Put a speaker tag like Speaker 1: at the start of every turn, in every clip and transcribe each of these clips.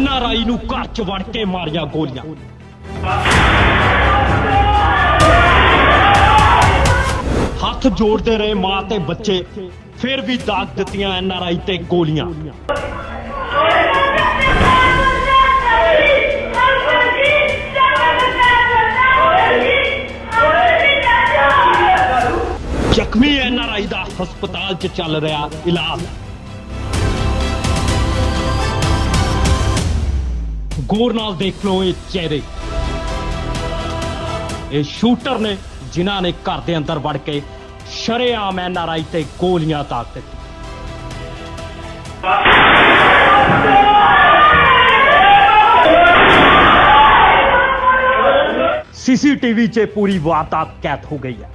Speaker 1: NRI ਨੂੰ ਘਰ 'ਚ ਵੜ ਕੇ ਮਾਰੀਆਂ ਗੋਲੀਆਂ। ਹੱਥ ਜੋੜਦੇ ਰਹੇ ਮਾਂ ਤੇ ਬੱਚੇ, ਫਿਰ ਵੀ ਦਾਗ ਦਿੱਤੀਆਂ ਐਨ ਆਰ ਆਈ ਤੇ ਗੋਲੀਆਂ। ਜ਼ਖਮੀ ਐਨ ਆਰ ਆਈ ਦਾ ਹਸਪਤਾਲ 'ਚ ਚੱਲ ਰਿਹਾ ਇਲਾਜ। ਗੌਰ ਨਾਲ ਦੇਖ ਲਓ ਇਹ ਚਿਹਰੇ। ਇਹ ਸ਼ੂਟਰ ਨੇ, ਜਿਨ੍ਹਾਂ ਨੇ ਘਰ ਦੇ ਅੰਦਰ ਵੜ ਕੇ ਸ਼ਰੇਆਮ ਐਨਆਰਆਈ ਤੇ ਗੋਲੀਆਂ ਤਾਕ ਦਿੱਤੀ ਸੀਸੀਟੀਵੀ 'ਚ ਪੂਰੀ ਵਾਰਦਾਤ ਕੈਦ ਹੋ ਗਈ ਹੈ।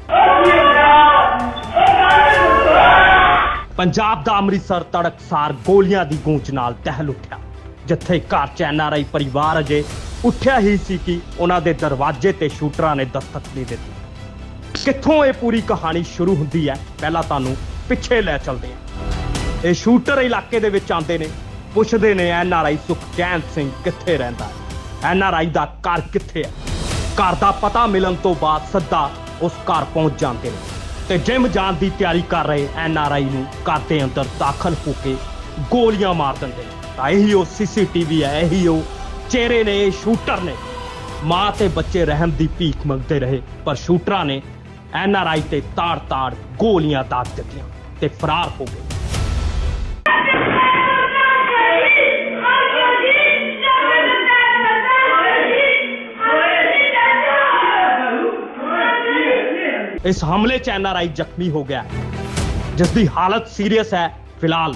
Speaker 1: ਪੰਜਾਬ ਦਾ ਅੰਮ੍ਰਿਤਸਰ ਤੜਕਸਾਰ ਗੋਲੀਆਂ ਦੀ ਗੂੰਜ ਨਾਲ ਦਹਿਲ ਉੱਠਿਆ। ਜਿੱਥੇ ਘਰ ਚ ਐਨਆਰਆਈ ਪਰਿਵਾਰ ਅਜੇ ਉੱਠਿਆ ਹੀ ਸੀ ਕਿ ਉਹਨਾਂ ਦੇ ਦਰਵਾਜ਼ੇ ਤੇ ਸ਼ੂਟਰਾਂ ਨੇ ਦਸਤਕ ਦੇ ਦਿੱਤੀ। ਕਿੱਥੋਂ ਇਹ ਪੂਰੀ ਕਹਾਣੀ ਸ਼ੁਰੂ ਹੁੰਦੀ ਹੈ? ਪਹਿਲਾਂ ਤੁਹਾਨੂੰ ਪਿੱਛੇ ਲੈ ਚੱਲਦੇ ਹਾਂ। ਇਹ ਸ਼ੂਟਰ ਇਲਾਕੇ ਦੇ ਵਿੱਚ ਆਉਂਦੇ ਨੇ। ਪੁੱਛਦੇ ਨੇ ਐਨਆਰਆਈ ਸੁਖਚੈਨ ਸਿੰਘ ਕਿੱਥੇ ਰਹਿੰਦਾ ਹੈ? ਐਨਆਰਆਈ ਦਾ ਘਰ ਕਿੱਥੇ ਹੈ? ਘਰ ਦਾ ਪਤਾ ਮਿਲਣ ਤੋਂ ਬਾਅਦ ਸੱਦਾ ਉਸ ਘਰ ਪਹੁੰਚ ਜਾਂਦੇ ਨੇ ਤੇ ਜਿਮ ਜਾਣ ਦੀ ਤਿਆਰੀ ਕਰ ਰਹੇ ਐਨਆਰਆਈ ਨੂੰ ਘਰ ਦੇ ਅੰਦਰ ਦਾਖਲ ਹੋ ਕੇ ਗੋਲੀਆਂ ਮਾਰ ਦਿੰਦੇ ਨੇ। ਤਾਂ ਇਹੀ ਉਹ ਸੀਸੀਟੀਵੀ ਹੈ ਇਹੀ ਉਹ ਚਿਹਰੇ ਨੇ ਇਹ ਸ਼ੂਟਰ ਨੇ। ਮਾਂ ਤੇ ਬੱਚੇ ਰਹਿਮ ਦੀ ਭੀਖ ਮੰਗਦੇ ਰਹੇ ਪਰ ਸ਼ੂਟਰਾਂ ਨੇ ਐਨ ਆਰ ਆਈ ਤੇ ਤਾੜ-ਤਾੜ ਗੋਲੀਆਂ ਦਾਗ ਦਿੱਤੀਆਂ ਤੇ ਫਰਾਰ ਹੋ ਗਏ। ਇਸ ਹਮਲੇ 'ਚ ਐਨ ਆਰ ਆਈ ਜ਼ਖਮੀ ਹੋ ਗਿਆ। ਹੈ, ਜਿਸ ਦੀ ਹਾਲਤ ਸੀਰੀਅਸ ਹੈ ਫਿਲਹਾਲ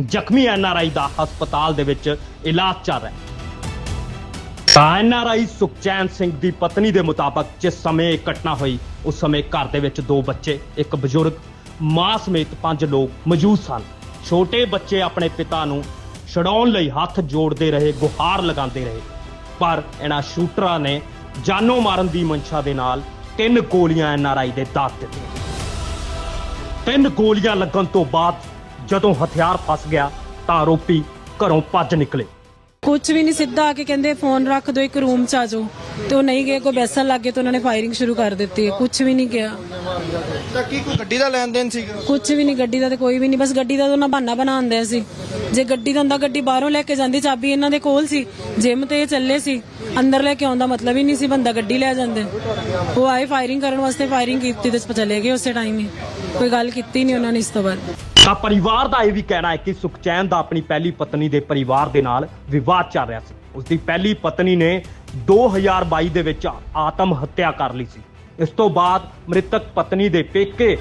Speaker 1: ਜ਼ਖਮੀ ਐਨਆਰਆਈ ਦਾ ਹਸਪਤਾਲ ਦੇ ਵਿੱਚ ਇਲਾਜ ਚੱਲ ਰਿਹਾ ਹੈ। ਤਾਂ ਐਨਆਰਆਈ ਸੁਖਚੈਨ ਸਿੰਘ ਦੀ ਪਤਨੀ ਦੇ ਮੁਤਾਬਕ ਜਿਸ ਸਮੇਂ ਇਹ ਘਟਨਾ ਹੋਈ, ਉਸ ਸਮੇਂ ਘਰ ਦੇ ਵਿੱਚ ਦੋ ਬੱਚੇ, ਇੱਕ ਬਜ਼ੁਰਗ, ਮਾਂ ਸਮੇਤ ਪੰਜ ਲੋਕ ਮੌਜੂਦ ਸਨ। ਛੋਟੇ ਬੱਚੇ ਆਪਣੇ ਪਿਤਾ ਨੂੰ ਛਡਾਉਣ ਲਈ ਹੱਥ ਜੋੜਦੇ ਰਹੇ, ਗੁਹਾਰ ਲਗਾਉਂਦੇ ਰਹੇ। ਪਰ ਇਹਨਾਂ ਸ਼ੂਟਰਾਂ ਨੇ ਜਾਨੋਂ ਮਾਰਨ ਦੀ ਮਨਸ਼ਾ ਦੇ ਨਾਲ ਤਿੰਨ ਗੋਲੀਆਂ ਐਨਆਰਆਈ ਦੇ ਦਾਗ ਦਿੱਤੀਆਂ। ਤਿੰਨ ਗੋਲੀਆਂ ਲੱਗਣ ਤੋਂ ਬਾਅਦ ਜਦੋਂ ਹਥਿਆਰ ਫਸ ਗਿਆ ਤਾਂ ਆਰੋਪੀ ਘਰੋਂ ਭੱਜ ਨਿਕਲੇ।
Speaker 2: ਕੁਝ ਵੀ ਨਹੀਂ ਸਿੱਧਾ ਆ ਕੇ ਕਹਿੰਦੇ ਫੋਨ ਰੱਖ ਦਿਓ ਇੱਕ ਰੂਮ ਚ ਆ ਜਾਓ। ਤੇ ਉਹ ਨਹੀਂ ਗਏ ਕੋਈ ਬੈਸਣ ਲੱਗੇ ਤੇ ਉਹਨਾਂ ਨੇ ਫਾਇਰਿੰਗ ਸ਼ੁਰੂ ਕਰ ਦਿੱਤੀ। ਕੁਝ ਵੀ ਨਹੀਂ ਗਿਆ
Speaker 3: ਤਾਂ ਕੀ ਕੋਈ ਗੱਡੀ ਦਾ ਲੈਣ ਦੇਣ ਸੀਗਾ?
Speaker 2: ਕੁਝ ਵੀ ਨਹੀਂ ਗੱਡੀ ਦਾ ਤੇ ਕੋਈ ਵੀ ਨਹੀਂ। ਬਸ ਗੱਡੀ ਦਾ ਤਾਂ ਉਹਨਾਂ ਬਹਾਨਾ ਬਣਾਉਂਦੇ ਸੀ। ਜੇ ਗੱਡੀ ਦਾ ਹੁੰਦਾ ਗੱਡੀ ਬਾਹਰੋਂ ਲੈ ਕੇ ਜਾਂਦੀ। ਚਾਬੀ ਇਹਨਾਂ ਦੇ ਕੋਲ ਸੀ। ਜਿਮ ਤੇ ਇਹ ਚੱਲੇ ਸੀ। ਅੰਦਰ ਲੈ ਕੇ ਆਉਂਦਾ ਮਤਲਬ ਹੀ ਨਹੀਂ ਸੀ ਬੰਦਾ ਗੱਡੀ ਲੈ ਜਾਂਦੇ। ਉਹ ਆਏ ਫਾਇਰਿੰਗ ਕਰਨ ਵਾਸਤੇ ਫਾਇਰਿੰਗ ਕੀਤੀ ਤੇ ਚਲੇ ਗਏ ਉਸੇ ਟਾਈਮ ਹੀ। ਕੋਈ ਗੱਲ ਕੀਤੀ ਨਹੀਂ ਉਹਨਾਂ ਨੇ ਇਸ ਤੋਂ ਬਾਅਦ।
Speaker 1: ਤਾਂ ਪਰਿਵਾਰ ਦਾ ਇਹ ਵੀ ਕਹਿਣਾ ਹੈ ਕਿ ਸੁਖਚੈਨ ਦਾ ਆਪਣੀ ਪਹਿਲੀ ਪਤਨੀ ਦੇ ਪਰਿਵਾਰ ਦੇ ਨਾਲ ਵਿਵਾਦ ਚੱਲ ਰਿਹਾ ਸੀ। ਉਸ ਦੀ ਪਹਿਲੀ ਪਤਨੀ ਨੇ 2022 ਦੇ ਵਿੱਚ ਆਤਮ ਹੱਤਿਆ ਕਰ ਲਈ ਸੀ। ਇਸ ਤੋਂ ਬਾਅਦ ਮ੍ਰਿਤਕ ਪਤਨੀ ਦੇ ਪੇਕੇ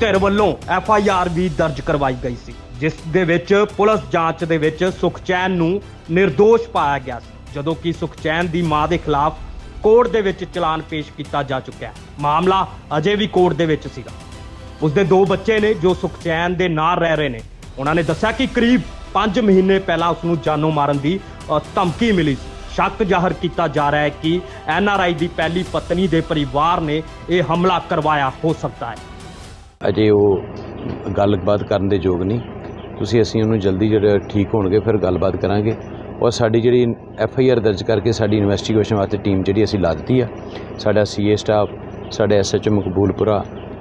Speaker 1: ਧਿਰ ਵੱਲੋਂ ਐਫ ਆਈ ਆਰ ਵੀ ਦਰਜ ਕਰਵਾਈ ਗਈ ਸੀ, ਜਿਸ ਦੇ ਵਿੱਚ ਪੁਲਿਸ ਜਾਂਚ ਦੇ ਵਿੱਚ ਸੁਖਚੈਨ ਨੂੰ નિર્ਦੋਸ਼ ਪਾਇਆ ਗਿਆ ਸੀ, ਜਦੋਂ ਕਿ ਸੁਖਚੈਨ ਦੀ ਮਾਂ ਦੇ ਖਿਲਾਫ ਕੋਰਟ ਦੇ ਵਿੱਚ ਚਲਾਨ ਪੇਸ਼ ਕੀਤਾ ਜਾ ਚੁੱਕਿਆ ਹੈ। ਮਾਮਲਾ ਅਜੇ ਵੀ ਕੋਰਟ ਦੇ ਵਿੱਚ ਸੀਗਾ। ਉਸਦੇ ਦੋ ਬੱਚੇ ਨੇ ਜੋ ਸੁਖਚੈਨ ਦੇ ਨਾਲ ਰਹਿ ਰਹੇ ਨੇ। ਉਹਨਾਂ ਨੇ ਦੱਸਿਆ ਕਿ ਕਰੀਬ 5 ਮਹੀਨੇ ਪਹਿਲਾਂ ਉਸ ਨੂੰ ਜਾਨੋਂ ਮਾਰਨ ਦੀ ਧਮਕੀ ਮਿਲੀ ਸੀ। ਸ਼ੱਕ ਜ਼ਾਹਰ ਕੀਤਾ ਜਾ ਰਿਹਾ ਹੈ ਕਿ ਆਈ ਦੀ ਪਹਿਲੀ ਪਤਨੀ ਦੇ ਪਰਿਵਾਰ ਨੇ ਇਹ ਹਮਲਾ ਕਰਵਾਇਆ ਹੋ ਸਕਦਾ ਹੈ।
Speaker 4: ਅਜੇ ਉਹ ਗੱਲਬਾਤ ਕਰਨ ਦੇ ਯੋਗ ਨਹੀਂ। ਤੁਸੀਂ ਅਸੀਂ ਉਹਨੂੰ ਜਲਦੀ ਜਿਹੜਾ ਠੀਕ ਹੋਣਗੇ, ਫਿਰ ਗੱਲਬਾਤ ਕਰਾਂਗੇ। ਔਰ ਸਾਡੀ ਜਿਹੜੀ ਐਫ ਆਈ ਆਰ ਦਰਜ ਕਰਕੇ ਸਾਡੀ ਇਨਵੈਸਟੀਗੇਸ਼ਨ ਵਾਸਤੇ ਟੀਮ ਜਿਹੜੀ ਅਸੀਂ ਲਾ ਦਿੱਤੀ ਆ, ਸਾਡਾ ਸੀਏ ਸਟਾਫ, ਸਾਡੇ S H Maqboolpura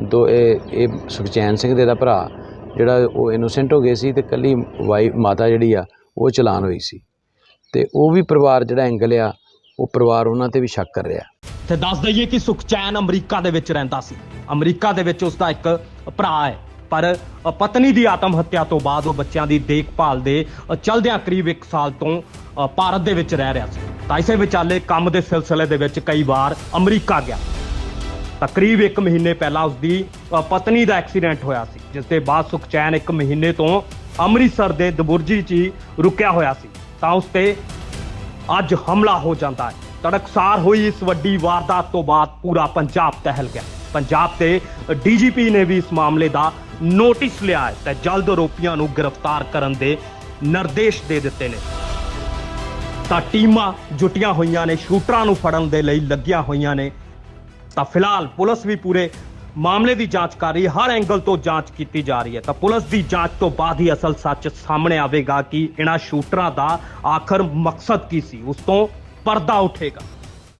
Speaker 4: ਦੋ ਇਹ ਇਹ ਸੁਖਚੈਨ ਸਿੰਘ ਦੇ ਦਾ ਭਰਾ, ਜਿਹੜਾ ਉਹ ਇਨੋਸੈਂਟ ਹੋ ਗਏ ਸੀ ਤੇ ਕੱਲੀ ਵਾਈ ਮਾਤਾ ਜਿਹੜੀ ਆ, ਉਹ ਚਲਾਨ ਹੋਈ ਸੀ। ਤੇ ਉਹ ਵੀ ਪਰਿਵਾਰ ਜਿਹੜਾ ਐਂਗਲ ਆ, ਉਹ ਪਰਿਵਾਰ ਉਹਨਾਂ ਤੇ ਵੀ ਸ਼ੱਕ ਕਰ ਰਿਹਾ।
Speaker 1: ਤੇ ਦੱਸ ਦਈਏ ਕਿ ਸੁਖਚੈਨ ਅਮਰੀਕਾ ਦੇ ਵਿੱਚ ਰਹਿੰਦਾ ਸੀ। ਅਮਰੀਕਾ ਦੇ ਵਿੱਚ ਉਸ ਦਾ ਇੱਕ ਭਰਾ ਹੈ, ਪਰ ਪਤਨੀ ਦੀ ਆਤਮ ਹੱਤਿਆ ਤੋਂ ਬਾਅਦ ਉਹ ਬੱਚਿਆਂ ਦੀ ਦੇਖਭਾਲ ਦੇ ਚਲਦਿਆਂ ਕਰੀਬ 1 ਸਾਲ ਤੋਂ ਭਾਰਤ ਦੇ ਵਿੱਚ ਰਹਿ ਰਿਹਾ ਸੀ। ਤਾਂ ਇਸੇ ਵਿਚਾਲੇ ਕੰਮ ਦੇ ਸਿਲਸਿਲੇ ਦੇ ਵਿੱਚ ਕਈ ਵਾਰ ਅਮਰੀਕਾ ਗਿਆ। ਤਕਰੀਬ 1 ਮਹੀਨੇ ਪਹਿਲਾਂ ਉਸਦੀ ਪਤਨੀ ਦਾ ਐਕਸੀਡੈਂਟ ਹੋਇਆ ਸੀ, ਜਿਸ ਦੇ ਬਾਅਦ ਸੁਖਚੈਨ 1 ਮਹੀਨੇ ਤੋਂ ਅੰਮ੍ਰਿਤਸਰ ਦੇ ਦਬੁਰਜੀ 'ਚ ਹੀ ਰੁਕਿਆ ਹੋਇਆ ਸੀ। ਤਾਂ ਉਸ ਤੇ ਅੱਜ ਹਮਲਾ ਹੋ ਜਾਂਦਾ ਹੈ। ਤੜਕਸਾਰ ਹੋਈ ਇਸ ਵੱਡੀ ਵਾਰਦਾਤ ਤੋਂ ਬਾਅਦ ਪੂਰਾ ਪੰਜਾਬ ਤਹਿਲ ਗਿਆ। ਪੰਜਾਬ ਦੇ ਡੀਜੀਪੀ ਨੇ ਵੀ ਇਸ ਮਾਮਲੇ ਦਾ ਨੋਟਿਸ ਲਿਆ ਹੈ ਤੇ ਜਲਦ ਆਰੋਪੀਆਂ ਨੂੰ ਗ੍ਰਿਫਤਾਰ ਕਰਨ ਦੇ ਨਿਰਦੇਸ਼ ਦੇ ਦਿੱਤੇ ਨੇ। ਤਾਂ ਟੀਮਾਂ ਜੁਟੀਆਂ ਹੋਈਆਂ ਨੇ, ਸ਼ੂਟਰਾਂ ਨੂੰ ਫੜਨ ਦੇ ਲਈ ਲੱਗੀਆਂ ਹੋਈਆਂ ਨੇ। ਤਾਂ ਫਿਲਹਾਲ ਪੁਲਿਸ ਵੀ ਪੂਰੇ ਮਾਮਲੇ ਦੀ ਜਾਂਚ ਕਰ ਰਹੀ ਹੈ। ਹਰ ਐਂਗਲ ਤੋਂ ਜਾਂਚ ਕੀਤੀ ਜਾ ਰਹੀ ਹੈ। ਤਾਂ ਪੁਲਿਸ ਦੀ ਜਾਂਚ ਤੋਂ ਬਾਅਦ ਹੀ ਅਸਲ ਸੱਚ ਸਾਹਮਣੇ ਆਵੇਗਾ ਕਿ ਇਹਨਾਂ ਸ਼ੂਟਰਾਂ ਦਾ ਆਖਰ ਮਕਸਦ ਕੀ ਸੀ। ਉਸ ਤੋਂ ਪਰਦਾ ਉਠੇਗਾ।